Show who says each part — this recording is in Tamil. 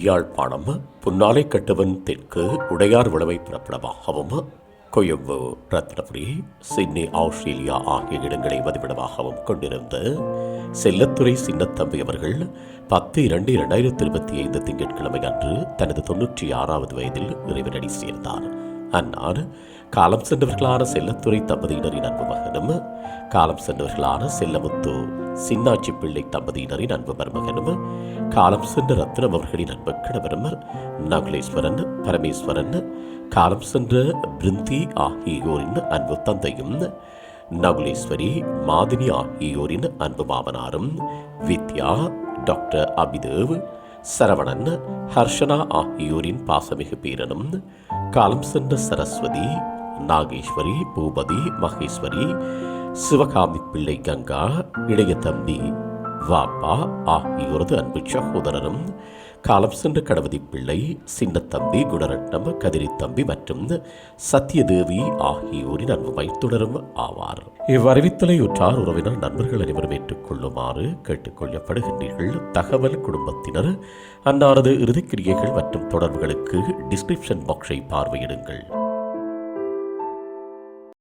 Speaker 1: யாழ்ப்பாணம் புன்னாலை கட்டுவன் தெற்கு உடையார் விளவை பிறப்பிடமாகவும் கொழும்பு ரத்னபுரி சிட்னி ஆஸ்திரேலியா ஆகிய இடங்களை வதிவிடமாகவும் கொண்டிருந்த செல்லத்துறை சின்னத்தம்பி அவர்கள் பத்து இரண்டு இரண்டாயிரத்தி இருபத்தி ஐந்து திங்கட்கிழமை அன்று தனது தொன்னூற்றி ஆறாவது வயதில் இறைவனடி சேர்ந்தார். அன்னார் காலம் சென்றவர்களான செல்லத்துறை தம்பதியினரின் அன்பு மகனும் காலம் சென்றவர்களான செல்லமுத்து சின்னாச்சி பிள்ளை தம்பதியினரின் அன்பு மருமகனும் காலம் சென்ற ரத்னம் அவர்களின் அன்பு கணவரும் நகுலேஸ்வரன் பரமேஸ்வரன் காலம் சென்ற பிருந்தி ஆகியோரின் அன்பு தந்தையும் நகுலேஸ்வரி மாதினி ஆகியோரின் அன்பு மாமனாரும் வித்யா டாக்டர் அபிதேவ் சரவணன் ஹர்ஷனா ஆகியோரின் பாசமிகு பேரனும் காலம் சென்ற சரஸ்வதி நாகேஸ்வரி பூபதி மகேஸ்வரி சிவகாமி பிள்ளை கங்கா இளைய தம்பி வாப்பா ஆகியோரது அன்பு சகோதரரும் காலம் சென்ற கணபதி பிள்ளை சின்னத்தம்பி குணரட்னம் கதிரி தம்பி மற்றும் சத்யதேவி ஆகியோரின் அன்புமை தொடரும் ஆவார். இவ்வறிவித்தலை உற்றார் உறவினர் நண்பர்கள் அனைவரும் ஏற்றுக்கொள்ளுமாறு கேட்டுக்கொள்ளப்படுகின்றீர்கள் தகவல் குடும்பத்தினர் அன்னாரது இறுதிக்கிரியைகள் மற்றும் தொடர்புகளுக்கு டிஸ்கிரிப்ஷன் பாக்ஸை பார்வையிடுங்கள்.